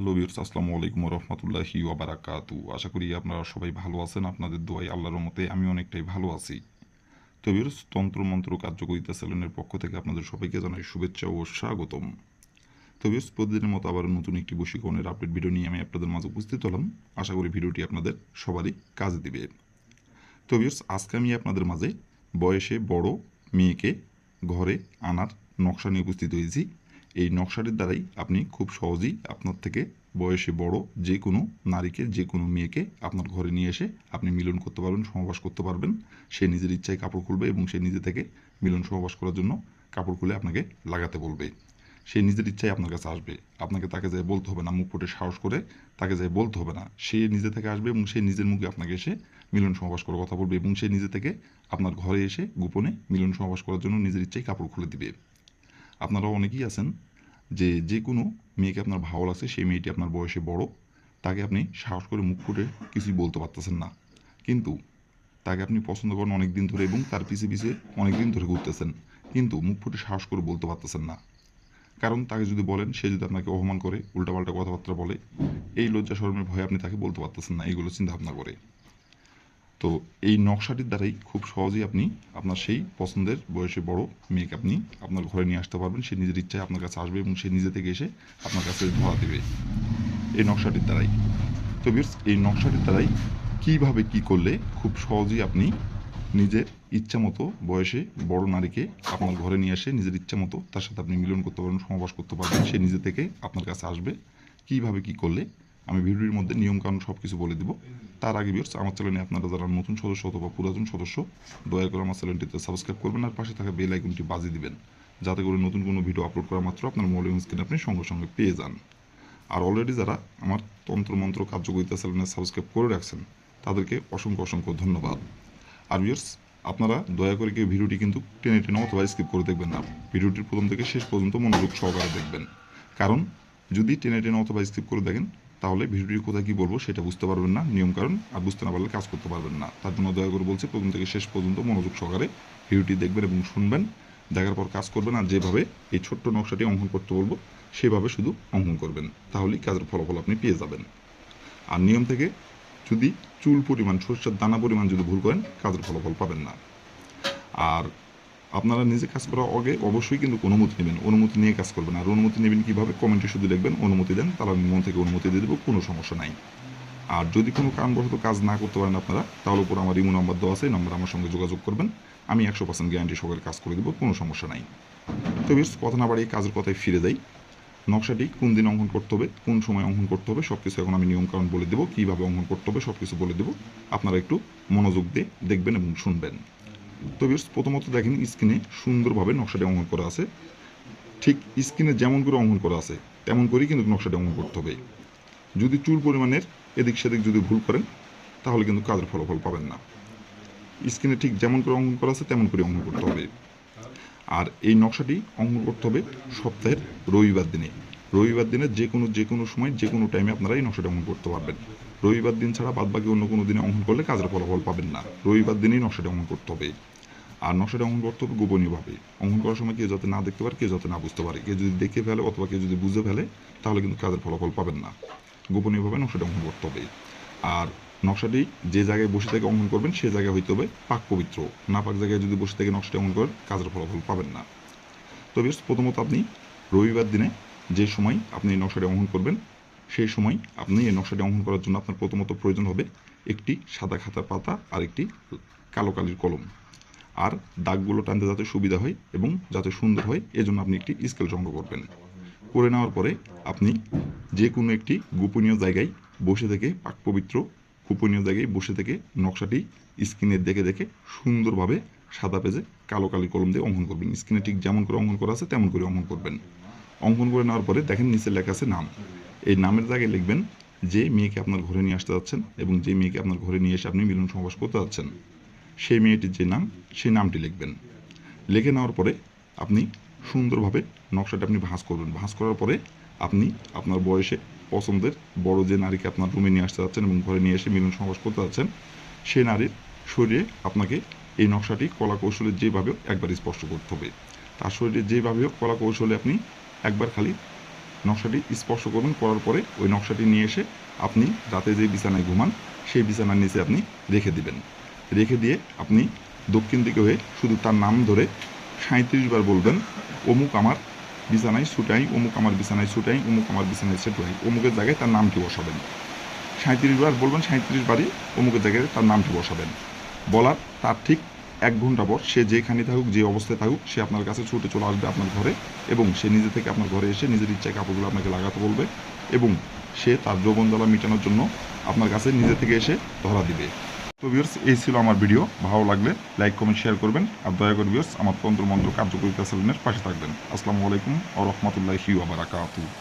Hello বিয়র্স আসসালামু আলাইকুম রহমতুল্লাহি ওবারাকাতু আশা করি আপনারা সবাই ভালো আছেন, আপনাদের দোয়াই আল্লাহর মতে আমি অনেকটাই ভালো আছি। তো বিয়র্স তন্ত্রমন্ত্র কার্যকরিতা সেলুনের পক্ষ থেকে আপনাদের সবাইকে জানাই শুভেচ্ছা ও স্বাগতম। তো বিয়র্স প্রতিদিনের মতো আবার নতুন একটি বশীকরণের আপডেট ভিডিও নিয়ে আমি আপনাদের মাঝে উপস্থিত হলাম। আশা করি ভিডিওটি আপনাদের সবারই কাজে দিবে। তো বিয়র্স আজকে আমি আপনাদের মাঝে বয়সে বড় মেয়েকে ঘরে আনার নকশা নিয়ে উপস্থিত হয়েছি। এই নকশাটির দ্বারাই আপনি খুব সহজেই আপনার থেকে বয়সে বড় যে কোনো নারীকে, যে কোনো মেয়েকে আপনার ঘরে নিয়ে এসে আপনি মিলন করতে পারবেন সমাবাস করতে পারবেন। সে নিজের ইচ্ছায় কাপড় খুলবে এবং সে নিজে থেকে মিলন সমাবাস করার জন্য কাপড় খুলে আপনাকে লাগাতে বলবে। সে নিজের ইচ্ছায় আপনার কাছে আসবে। আপনাকে তাকে যাই বলতে হবে না, মুখ ফুটে সাহস করে তাকে যাই বলতে হবে না। সে নিজে থেকে আসবে এবং সে নিজের মুখে আপনাকে এসে মিলন সমাবাস করার কথা বলবে এবং সে নিজে থেকে আপনার ঘরে এসে গোপনে মিলন সমাবাস করার জন্য নিজের ইচ্ছায় কাপড় খুলে দিবে। আপনারা অনেকেই আছেন যে যে কোনো মেয়েকে আপনার ভালো লাগছে, সেই মেয়েটি আপনার বয়সে বড়, তাকে আপনি সাহস করে মুখ ফুটে কিছুই বলতে পারতেছেন না। কিন্তু তাকে আপনি পছন্দ করেন অনেক দিন ধরে এবং তার পিছে পিছে অনেক দিন ধরে ঘুরতেছেন। কিন্তু মুখ ফুটে সাহস করে বলতে পারতেছেন না। কারণ তাকে যদি বলেন, সে যদি আপনাকে অপমান করে, উল্টাপাল্টা কথাবার্তা বলে, এই লজ্জা শরমের ভয়ে আপনি তাকে বলতে পারতেছেন না। এইগুলো চিন্তা ভাবনা করে। তো এই নকশাটির দ্বারাই খুব সহজেই আপনি আপনার সেই পছন্দের বয়সে বড় মেয়েকে আপনি আপনার ঘরে নিয়ে আসতে পারবেন। সে নিজের ইচ্ছায় আপনার কাছে আসবে এবং সে নিজে থেকে এসে আপনার কাছে ধরা দেবে এই নকশাটির দ্বারাই। তো বিয়ার্স এই নকশাটির দ্বারাই কীভাবে কি করলে খুব সহজেই আপনি নিজের ইচ্ছা মতো বয়সে বড় নারীকে আপনার ঘরে নিয়ে আসে নিজের ইচ্ছা মতো তার সাথে আপনি মিলন করতে পারবেন সমাবাস করতে পারবেন, সে নিজে থেকে আপনার কাছে আসবে। কীভাবে কি করলে আমি ভিডিওর মধ্যে নিয়মকানুন সব কিছু বলে দেবো। তার আগে বিয়ার্স আমার চ্যানেলে আপনারা যারা নতুন সদস্য অথবা পুরাতন সদস্য, দয়া করে আমার চ্যানেলটিতে সাবস্ক্রাইব করবেন আর পাশে থাকা বেল আইকনটি বাজিয়ে দিবেন, যাতে করে নতুন কোনো ভিডিও আপলোড করা মাত্র আপনার মোবাইল স্ক্রিনে আপনি সঙ্গে সঙ্গে পেয়ে যান। আর অলরেডি যারা আমার তন্ত্রমন্ত্র কার্যকরিতা চ্যানেলে সাবস্ক্রাইব করে রাখছেন, তাদেরকে অসংখ্য অসংখ্য ধন্যবাদ। আর ভিউয়ার্স আপনারা দয়া করে কেউ ভিডিওটি কিন্তু টেনে টেনে অথবা স্কিপ করে দেখবেন না। ভিডিওটির প্রথম থেকে শেষ পর্যন্ত মনোযোগ সহকারে দেখবেন। কারণ, যদি টেনে টেনে অথবা স্কিপ করে দেখেন তাহলে ভিডিওটি কোথায় কী বলব সেটা বুঝতে পারবেন না। নিয়ম কারণ, আর বুঝতে না পারলে কাজ করতে পারবেন না। তার জন্য দয়া করে বলছি, প্রথম থেকে শেষ পর্যন্ত মনোযোগ সহকারে ভিডিওটি দেখবেন এবং শুনবেন। দেখার পর কাজ করবেন, আর যেভাবে এই ছোট্ট নকশাটি অঙ্কন করতে বলব, সেভাবে শুধু অঙ্কন করবেন। তাহলেই কাজের ফলাফল আপনি পেয়ে যাবেন। আর নিয়ম থেকে যদি চুল পরিমাণ, সরষের দানা পরিমাণ যদি ভুল করেন, কাজের ফলাফল পাবেন না। আর আপনারা নিজে কাজ করার আগে অবশ্যই কিন্তু অনুমতি নেবেন। অনুমতি নিয়ে কাজ করবেন। আর অনুমতি নেবেন কীভাবে? কমেন্টে শুধু লিখবেন, অনুমতি দেন, তাহলে আমি মন থেকে অনুমতি দিয়ে দেবো, কোনো সমস্যা নাই। আর যদি কোনো কারণবশত কাজ না করতে পারেন আপনারা, তাহলে উপর আমার ইমো নাম্বার দেওয়া আছে নাম্বার আমার সঙ্গে যোগাযোগ করবেন। আমি একশো পার্সেন্ট গ্যারান্টি সহকারে কাজ করে দেবো, কোনো সমস্যা নাই। তো বেশ কথা না বাড়িয়ে কাজের কথায় ফিরে যাই। নকশাটি কোন দিন অঙ্কন করতে হবে, কোন সময় অঙ্কন করতে হবে সব কিছু এখন আমি নিয়মকানুন বলে দেবো, কীভাবে অঙ্কন করতে হবে সব কিছু বলে দেবো। আপনারা একটু মনোযোগ দিয়ে দেখবেন এবং শুনবেন। তো বেশ, প্রথমত দেখেন স্ক্রিনে সুন্দরভাবে নকশাটি অঙ্কন করা আছে। ঠিক স্ক্রিনে যেমন করে অঙ্কন করা আছে, তেমন করেই কিন্তু নকশাটি অঙ্কন করতে হবে। যদি চুল পরিমাণের এদিক সেদিক যদি ভুল করেন, তাহলে কিন্তু কাজের ফলাফল পাবেন না। স্ক্রিনে ঠিক যেমন করে অঙ্কন করা আছে, তেমন করে অঙ্কন করতে হবে। আর এই নকশাটি অঙ্কন করতে হবে সপ্তাহের রবিবার দিনে। রবিবার দিনে যে কোনো যে কোনো সময়, যে কোনো টাইমে আপনারা এই নকশাটি অঙ্কন করতে পারবেন। রবিবার দিন ছাড়া বাদ বাকি অন্য কোনো দিনে অঙ্কন করলে কাজের ফলাফল পাবেন না। রবিবার দিনেই নকশাটি অঙ্কন করতে হবে। আর নকশাটা অঙ্কন করতে হবে গোপনীয়ভাবে। অঙ্কন করার সময় কেউ যাতে না দেখতে পারে কেউ যাতে না বুঝতে পারে। কেউ যদি দেখে ফেলে অথবা কেউ যদি বুঝে ফেলে, তাহলে কিন্তু কাজের ফলাফল পাবেন না। গোপনীয়ভাবে নকশাটা অঙ্কন করতে হবে। আর নকশাটি যে জায়গায় বসে থেকে অঙ্কন করবেন, সে জায়গায় হইতে হবে পাক পবিত্র। না পাক জায়গায় যদি বসে থেকে নকশাটা অঙ্কন করেন, কাজের ফলাফল পাবেন না। তো বেশ, প্রথমত আপনি রবিবার দিনে যে সময় আপনি এই নকশাটি অঙ্কন করবেন, সেই সময় আপনি এই নকশাটি অঙ্কন করার জন্য আপনার প্রথমত প্রয়োজন হবে একটি সাদা খাতার পাতা আর একটি কালো কালির কলম। আর দাগগুলো টানতে যাতে সুবিধা হয় এবং যাতে সুন্দর হয়, এজন্য আপনি একটি স্কেল সংগ্রহ করবেন। করে নেওয়ার পরে আপনি যে কোনো একটি গোপনীয় জায়গায় বসে থেকে, পাক পবিত্র গোপনীয় জায়গায় বসে থেকে নকশাটি স্ক্রিনে দেখে দেখে সুন্দরভাবে সাদা পেজে কালো কালি কলম দিয়ে অঙ্কন করবেন। স্ক্রিনে ঠিক যেমন করে অঙ্কন করা আছে, তেমন করে অঙ্কন করবেন। অঙ্কন করে নেওয়ার পরে দেখেন নিচে লেখা আছে নাম। এই নামের জায়গায় লিখবেন, যে মেয়েকে আপনার ঘরে নিয়ে আসতে যাচ্ছেন এবং যে মেয়েকে আপনার ঘরে নিয়ে এসে আপনি মিলন সমাবেশ করতে যাচ্ছেন। সেই মেয়েটির যে নাম, সেই নামটি লিখবেন। লিখে নেওয়ার পরে আপনি সুন্দরভাবে নকশাটা আপনি ভাঁজ করবেন। ভাঁজ করার পরে আপনি আপনার বয়সে পছন্দের বড় যে নারীকে আপনার রুমে নিয়ে আসতে যাচ্ছেন এবং ঘরে নিয়ে এসে মিলন সমাবেশ করতে যাচ্ছেন, সেই নারীর শরীরে আপনাকে এই নকশাটি কলা কৌশলে যেভাবে একবার স্পর্শ করতে হবে। তার শরীরে যেভাবে হোক কলা কৌশলে আপনি একবার খালি নকশাটি স্পর্শ করবেন, করার পরে ওই নকশাটি নিয়ে এসে আপনি রাতে যে বিছানায় ঘুমান, সেই বিছানার নিচে আপনি রেখে দিবেন। রেখে দিয়ে আপনি দক্ষিণ দিকে হয়ে শুধু তার নাম ধরে সাঁত্রিশ বার বলবেন, অমুক আমার বিছানায় ছুটাই, অমুক আমার বিছানায় ছুটাই, অমুক আমার বিছানায় ছুটাই। অমুকের জায়গায় তার নামটি বসাবেন। সাঁত্রিশ বার বলবেন সাঁত্রিশ বারই অমুকের জায়গায় তার নামটি বসাবেন। বলার তার ঠিক এক ঘণ্টা পর সে যেখানে থাকুক, যে অবস্থায় থাকুক, সে আপনার কাছে ছুটে চলে আসবে আপনার ঘরে এবং সে নিজে থেকে আপনার ঘরে এসে নিজের ইচ্ছায় কাপড়গুলো আপনাকে লাগাতে বলবে এবং সে তার যৌবন জ্বালা মেটানোর জন্য আপনার কাছে নিজে থেকে এসে ধরা দিবে। তো ভিউর্স এই ছিল আমার ভিডিও ভালো লাগলে লাইক কমেন্ট শেয়ার করবেন। আর দয়া করে ভিউর্স আমার তন্ত্র মন্ত্র কার্যকরিতা সেলুনের পাশে থাকবেন। আসসালামু আলাইকুম ও রহমতুল্লাহি ওয়া বারাকাতুহু।